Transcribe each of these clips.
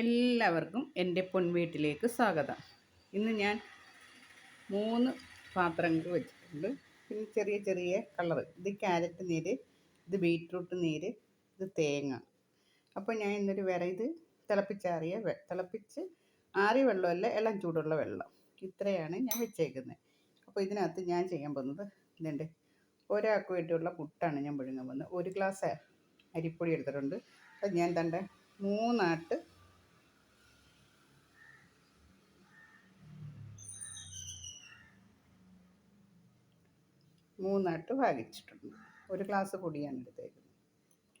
എല്ലാവർക്കും എന്റെ പൊൻവീട്ടിലേക്ക് സ്വാഗതം. ഇന്ന് ഞാൻ മൂന്ന് പാത്രങ്ങൾ വെച്ചിട്ടുണ്ട്. പിന്നെ ചെറിയ ചെറിയ കളർ. ഇത് ക്യാരറ്റ് നീര് ഇത് ബീറ്റ്റൂട്ട് നീര് ഇത് തേങ്ങ. അപ്പോൾ ഞാൻ ഇന്നൊരു വേറെ ഇത് തിളപ്പിച്ചാറിയ തിളപ്പിച്ച് ആറിയ വെള്ളമല്ല ഇളം ചൂടുള്ള വെള്ളം. ഇത്രയാണ് ഞാൻ വെച്ചേക്കുന്നത്. അപ്പോൾ ഇതിനകത്ത് ഞാൻ ചെയ്യാൻ പോകുന്നത് ഇതുണ്ട്. ഒരാൾക്ക് വേണ്ടിയുള്ള പുട്ടാണ് ഞാൻ പുഴുങ്ങാൻ പോകുന്നത്. ഒരു ഗ്ലാസ് അരിപ്പൊടി എടുത്തിട്ടുണ്ട്. അത് ഞാൻ തന്റെ മൂന്നാട്ട് മൂന്നായിട്ട് ഭാഗിച്ചിട്ടുണ്ട്. ഒരു ഗ്ലാസ് പൊടിയാണ് എടുത്തേക്കുന്നത്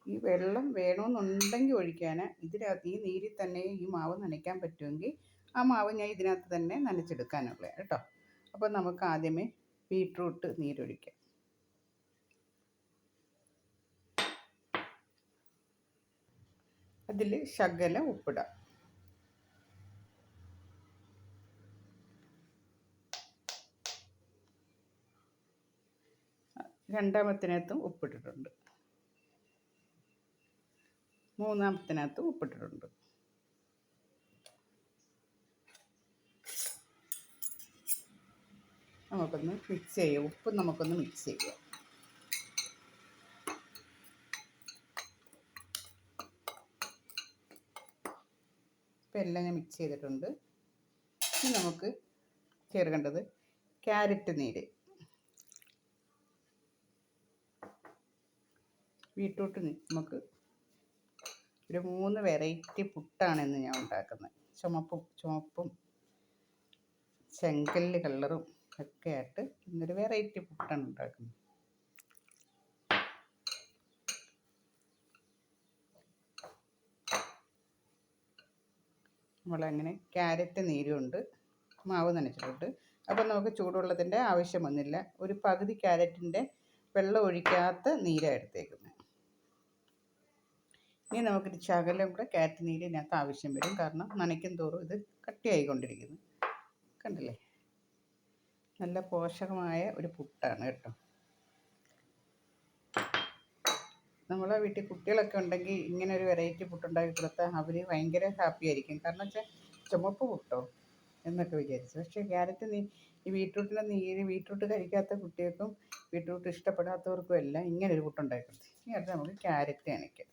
ഈ വെള്ളം വേണമെന്നുണ്ടെങ്കിൽ ഒഴിക്കാൻ ഇതിനകത്ത് ഈ നീരിൽ തന്നെ ഈ മാവ് നനയ്ക്കാൻ പറ്റുമെങ്കിൽ ആ മാവ് ഞാൻ ഇതിനകത്ത് തന്നെ നനച്ചെടുക്കാനുള്ള കേട്ടോ. അപ്പോൾ നമുക്ക് ആദ്യമേ ബീട്രൂട്ട് നീരൊഴിക്കാം. അതിൽ ശകലം ഉപ്പിടാം. രണ്ടാമത്തിനകത്തും ഉപ്പിട്ടിട്ടുണ്ട്. മൂന്നാമത്തിനകത്തും ഉപ്പിട്ടിട്ടുണ്ട്. നമുക്കൊന്ന് മിക്സ് ചെയ്യാം. ഉപ്പ് നമുക്കൊന്ന് മിക്സ് ചെയ്യാം. ഇപ്പം എല്ലാം ഞാൻ മിക്സ് ചെയ്തിട്ടുണ്ട്. ഇനി നമുക്ക് ചേർക്കേണ്ടത് ക്യാരറ്റ് നീര്. ബീട്രൂട്ട് നമുക്ക് ഒരു മൂന്ന് വെറൈറ്റി പുട്ടാണ് ഞാൻ ഉണ്ടാക്കുന്നത്. ചുമപ്പും ചുമപ്പും ചെങ്കല്ല് കളറും ഒക്കെ ആയിട്ട് ഇന്നൊരു വെറൈറ്റി പുട്ടാണ് ഉണ്ടാക്കുന്നത്. നമ്മളങ്ങനെ ക്യാരറ്റ് നീരുണ്ട് മാവ് നനച്ചിട്ടുണ്ട്. അപ്പം നമുക്ക് ചൂടുവെള്ളത്തിന്റെ ആവശ്യം വന്നില്ല. ഒരു പകുതി ക്യാരറ്റിന്റെ വെള്ളം ഒഴിക്കാത്ത നീരാണ് എടുത്തേക്കുന്നത്. ഇനി നമുക്കിത് ശകലം കൂടെ കാറ്റ് ഇതിനകത്ത് ആവശ്യം വരും. കാരണം നനയ്ക്കും തോറും ഇത് കട്ടിയായിക്കൊണ്ടിരിക്കുന്നു. കണ്ടില്ലേ? നല്ല പോഷകമായ ഒരു പുട്ടാണ് കേട്ടോ. നമ്മളെ വീട്ടിൽ കുട്ടികളൊക്കെ ഉണ്ടെങ്കിൽ ഇങ്ങനെ ഒരു വെറൈറ്റി പുട്ടുണ്ടാക്കി കൊടുത്താൽ അവർ ഭയങ്കര ഹാപ്പി ആയിരിക്കും. കാരണം വെച്ചാൽ ചുമപ്പ് പുട്ടോ എന്നൊക്കെ വിചാരിച്ചു. പക്ഷേ ക്യാരറ്റ് നീ ഈ ബീട്രൂട്ടിന്റെ നീര് ബീട്രൂട്ട് കഴിക്കാത്ത കുട്ടികൾക്കും ബീട്രൂട്ട് ഇഷ്ടപ്പെടാത്തവർക്കും എല്ലാം ഇങ്ങനെ ഒരു പുട്ടുണ്ടാക്കി കൊടുത്തു. ഇനി അടുത്ത് നമുക്ക് ക്യാരറ്റ് നനയ്ക്കാം.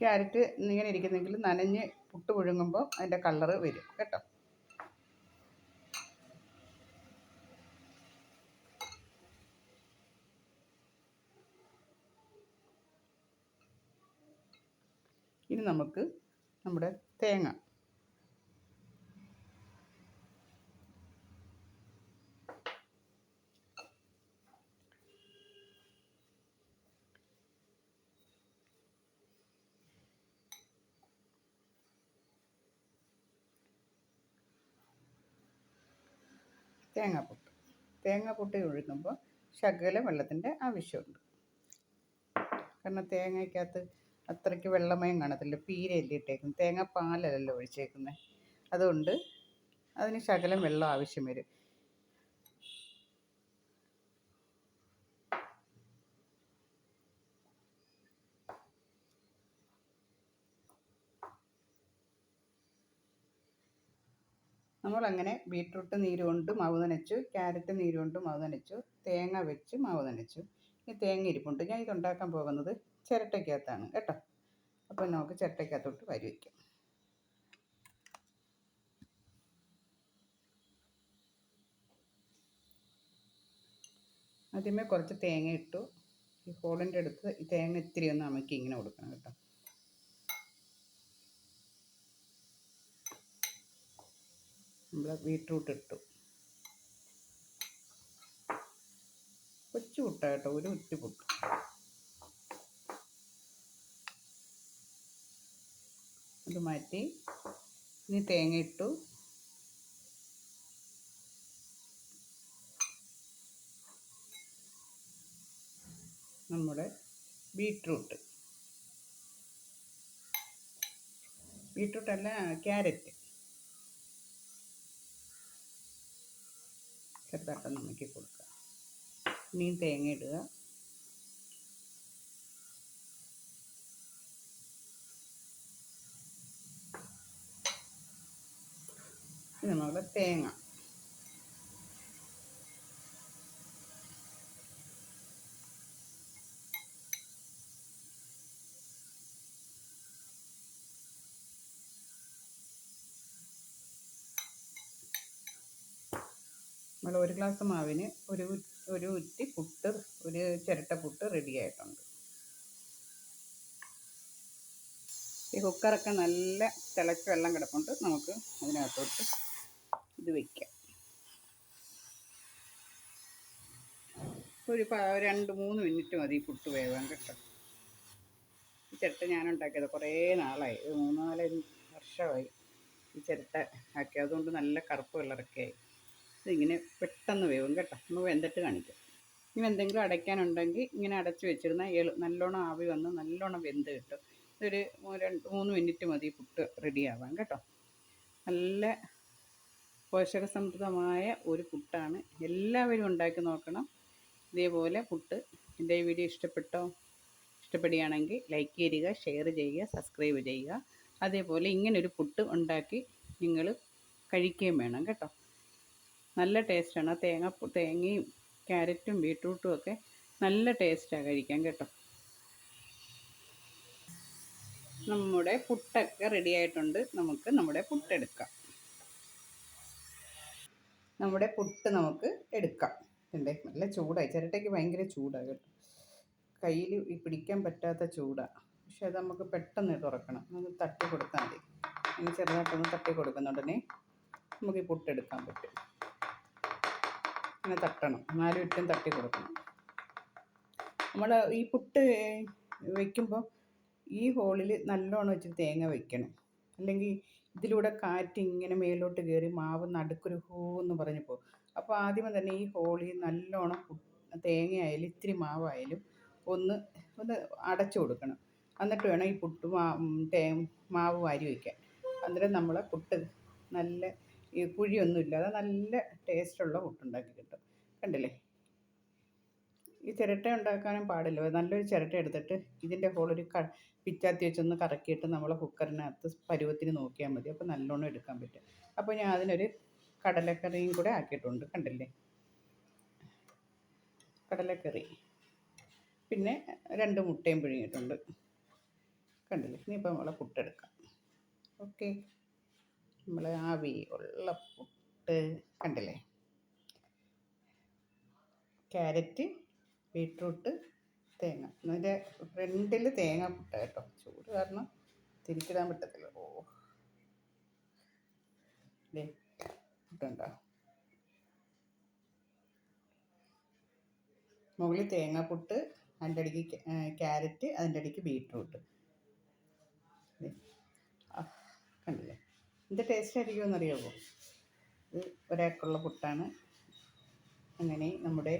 ക്യാരറ്റ് ഇങ്ങനെ ഇരിക്കുന്നെങ്കിൽ നനഞ്ഞ് പുട്ട് പുഴുങ്ങുമ്പോൾ അതിന്റെ കളറ് വരും കേട്ടോ. ഇനി നമുക്ക് നമ്മുടെ തേങ്ങ തേങ്ങാപ്പൊട്ട്. തേങ്ങാപ്പൊട്ടി ഒഴുകുമ്പോൾ ശകല വെള്ളത്തിന്റെ ആവശ്യമുണ്ട്. കാരണം തേങ്ങയ്ക്കകത്ത് അത്രയ്ക്ക് വെള്ളമയം കാണത്തില്ല. പീരയല്ലേ ഇട്ടേക്കുന്നത്? തേങ്ങാപ്പാലല്ലല്ലോ ഒഴിച്ചേക്കുന്നത്. അതുകൊണ്ട് അതിന് ശകലം വെള്ളം ആവശ്യം വരും. നമ്മളങ്ങനെ ബീട്രൂട്ട് നീര് കൊണ്ട് മാവ് നനച്ചു ക്യാരറ്റ് നീര് കൊണ്ട് മാവ് നനച്ചു തേങ്ങ വെച്ച് മാവ് നനച്ചു. ഈ തേങ്ങ ഇരിപ്പുണ്ട്. ഞാൻ ഇതുണ്ടാക്കാൻ പോകുന്നത് ചിരട്ടയ്ക്കകത്താണ് കേട്ടോ. അപ്പോൾ നമുക്ക് ചിരട്ടയ്ക്കകത്തോട്ട് വരി വയ്ക്കാം. ആദ്യമേ കുറച്ച് തേങ്ങ ഇട്ടു. ഈ ഹോളിന്റെ അടുത്ത് ഈ തേങ്ങ ഇത്തിരി ഒന്ന് അമക്കി ഇങ്ങനെ കൊടുക്കണം കേട്ടോ. നമ്മൾ ബീട്രൂട്ട് ഇട്ടു കൊച്ചു പുട്ട കേട്ടോ ഒരു ഉറ്റി പുട്ട്. അത് മാറ്റി ഇനി തേങ്ങ ഇട്ടു. നമ്മുടെ ബീട്രൂട്ട്. ബീട്രൂട്ടല്ല ക്യാരറ്റ്. ചെറുതായിട്ടൊന്ന് നമുക്ക് കൊടുക്കുക. ഇനിയും തേങ്ങ ഇടുക. ഇത് നമ്മുടെ തേങ്ങ. നമ്മൾ ഒരു ഗ്ലാസ് മാവിന് ഒരു ഒരു ഉറ്റി പുട്ട് ഒരു ചിരട്ട പുട്ട് റെഡി ആയിട്ടുണ്ട്. ഈ കുക്കറൊക്കെ നല്ല തിളച്ച് വെള്ളം കിടപ്പുണ്ട്. നമുക്ക് അതിനകത്തോട്ട് ഇത് വയ്ക്കാം ഒരു രണ്ട് മൂന്ന് മിനിറ്റ് മതി പുട്ട് വേവാൻ കേട്ടോ. ഈ ചിരട്ട ഞാൻ ഉണ്ടാക്കിയത് കുറേ നാളായി. ഒരു മൂന്നാൽ വർഷമായി ഈ ചിരട്ട ആക്കി. അതുകൊണ്ട് നല്ല കറുപ്പ് കളറൊക്കെ ആയി. ഇതിങ്ങനെ പെട്ടെന്ന് വേവും കേട്ടോ. നമ്മൾ വെന്തിട്ട് കാണിക്കാം. ഇനി എന്തെങ്കിലും അടയ്ക്കാനുണ്ടെങ്കിൽ ഇങ്ങനെ അടച്ചു വെച്ചിരുന്നാൽ നല്ലോണം ആവി വന്ന് നല്ലോണം വെന്ത് കിട്ടും. ഇതൊരു രണ്ട് മൂന്ന് മിനിറ്റ് മതി പുട്ട് റെഡിയാവാൻ കേട്ടോ. നല്ല പോഷകസമൃദ്ധമായ ഒരു പുട്ടാണ്. എല്ലാവരും ഉണ്ടാക്കി നോക്കണം. ഇതേപോലെ പുട്ട്. എന്റെ ഈ വീഡിയോ ഇഷ്ടപ്പെട്ടോ? ഇഷ്ടപ്പെടുകയാണെങ്കിൽ ലൈക്ക് ചെയ്യുക ഷെയർ ചെയ്യുക സബ്സ്ക്രൈബ് ചെയ്യുക. അതേപോലെ ഇങ്ങനൊരു പുട്ട് ഉണ്ടാക്കി നിങ്ങൾ കഴിക്കുകയും വേണം കേട്ടോ. നല്ല ടേസ്റ്റാണ്. തേങ്ങ തേങ്ങയും ക്യാരറ്റും ബീട്രൂട്ടും ഒക്കെ നല്ല ടേസ്റ്റാണ് കഴിക്കാൻ കേട്ടോ. നമ്മുടെ പുട്ടൊക്കെ റെഡി ആയിട്ടുണ്ട്. നമുക്ക് നമ്മുടെ പുട്ടെടുക്കാം. നമ്മുടെ പുട്ട് നമുക്ക് എടുക്കാം. ഉണ്ട് നല്ല ചൂടായി. ചിരട്ടയ്ക്ക് ഭയങ്കര ചൂടാണ് കേട്ടോ. കയ്യിൽ പിടിക്കാൻ പറ്റാത്ത ചൂടാണ് പക്ഷെ അത് നമുക്ക് പെട്ടെന്ന് തുറക്കണം. ഒന്ന് തട്ടി കൊടുത്താൽ മതി. ഇനി ചെറുതായിട്ടൊന്ന് തട്ടി കൊടുക്കുന്നുടനെ നമുക്ക് ഈ പുട്ടെടുക്കാൻ പറ്റും. ഇങ്ങനെ തട്ടണം. നാലും ഇട്ടും തട്ടി കൊടുക്കണം. നമ്മൾ ഈ പുട്ട് വയ്ക്കുമ്പോൾ ഈ ഹോളിൽ നല്ലോണം വെച്ച് തേങ്ങ വയ്ക്കണം അല്ലെങ്കിൽ ഇതിലൂടെ കാറ്റ് ഇങ്ങനെ മേലോട്ട് കയറി മാവ് നടുക്കൊരു ഹൂ എന്ന് പറഞ്ഞു പോകും. അപ്പോൾ ആദ്യമേ തന്നെ ഈ ഹോളിൽ നല്ലോണം തേങ്ങയായാലും ഇത്തിരി മാവായാലും ഒന്ന് ഒന്ന് അടച്ചു കൊടുക്കണം. എന്നിട്ട് വേണം ഈ പുട്ട് മാ തേ മാവ് വാരി വയ്ക്കാൻ അന്നേരം നമ്മളെ പുട്ട് നല്ല ഈ കുഴിയൊന്നും ഇല്ലാതെ നല്ല ടേസ്റ്റുള്ള പുട്ടുണ്ടാക്കി കിട്ടും. കണ്ടില്ലേ? ഈ ചിരട്ട ഉണ്ടാക്കാനും പാടില്ല. നല്ലൊരു ചിരട്ട എടുത്തിട്ട് ഇതിന്റെ ഹോളൊരു ക പിച്ചാത്തി വെച്ചൊന്ന് കറക്കിയിട്ട് നമ്മൾ കുക്കറിനകത്ത് പരുവത്തിന് നോക്കിയാൽ മതി. അപ്പോൾ നല്ലോണം എടുക്കാൻ പറ്റും. അപ്പോൾ ഞാൻ അതിനൊരു കടലക്കറിയും കൂടെ ആക്കിയിട്ടുണ്ട്. കണ്ടില്ലേ? കടലക്കറി. പിന്നെ രണ്ട് മുട്ടയും പിഴിഞ്ഞിട്ടുണ്ട് കണ്ടില്ലേ? ഇനിയിപ്പോൾ നമ്മളെ പുട്ടെടുക്കാം. ഓക്കെ. നമ്മൾ ആവി ഉള്ള പുട്ട് കണ്ടില്ലേ? ക്യാരറ്റ് ബീട്രൂട്ട് തേങ്ങ. അതിന്റെ ഫ്രണ്ടിൽ തേങ്ങ പുട്ട് കേട്ടോ. ചൂട് കാരണം തിരിച്ചിടാൻ പറ്റത്തില്ല. ഓ. പുട്ടുണ്ടോ മുകളിൽ തേങ്ങാപ്പുട്ട് അതിന്റെ അടിക്ക് ക്യാരറ്റ് അതിന്റെ അടിക്ക് ബീട്രൂട്ട്. കണ്ടില്ലേ? എന്ത് ടേസ്റ്റ് ആയിരിക്കുമെന്ന് അറിയാമോ ഇത് ഒരാൾക്കുള്ള പുട്ടാണ്. അങ്ങനെ നമ്മുടെ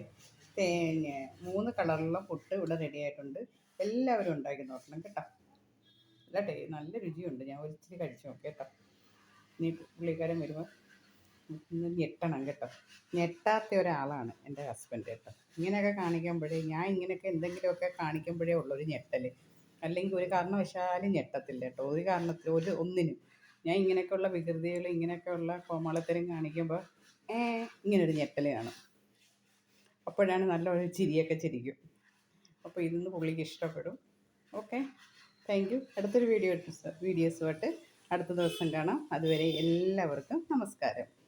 തേങ്ങ മൂന്ന് കളറിലുള്ള പുട്ട് ഇവിടെ റെഡി ആയിട്ടുണ്ട്. എല്ലാവരും ഉണ്ടാക്കി നോക്കണം കേട്ടോ. നല്ല ടേ നല്ല രുചിയുണ്ട്. ഞാൻ ഒരിച്ചിരി കഴിച്ചു നോക്കി കേട്ടോ. ഇനി പുള്ളിക്കാരൻ വരുമ്പോൾ ഇന്ന് ഞെട്ടണം കേട്ടോ. ഞെട്ടാത്ത ഒരാളാണ് എന്റെ ഹസ്ബൻഡ് കേട്ടോ. ഇങ്ങനെയൊക്കെ കാണിക്കുമ്പോഴേ ഞാൻ ഇങ്ങനെയൊക്കെ എന്തെങ്കിലുമൊക്കെ കാണിക്കുമ്പോഴേ ഉള്ളൊരു ഞെട്ടൽ അല്ലെങ്കിൽ ഒരു കാരണവശാലും ഞെട്ടത്തില്ല കേട്ടോ. ഒരു കാരണത്തിൽ ഒരു ഒന്നിനും. ഞാൻ ഇങ്ങനെയൊക്കെയുള്ള വികൃതികൾ ഇങ്ങനെയൊക്കെയുള്ള കോമാളിത്തരം കാണിക്കുമ്പോൾ ഏ ഇങ്ങനൊരു ഞെട്ടൽ കാണും അപ്പോഴാണ് നല്ല ഒരു ചിരിയൊക്കെ ചിരിക്കും. അപ്പോൾ ഇതിന്ന് പുള്ളിക്ക് ഇഷ്ടപ്പെടും. ഓക്കെ? താങ്ക് യു അടുത്തൊരു വീഡിയോ വീഡിയോസുമായിട്ട് അടുത്ത ദിവസം കാണാം. അതുവരെ എല്ലാവർക്കും നമസ്കാരം.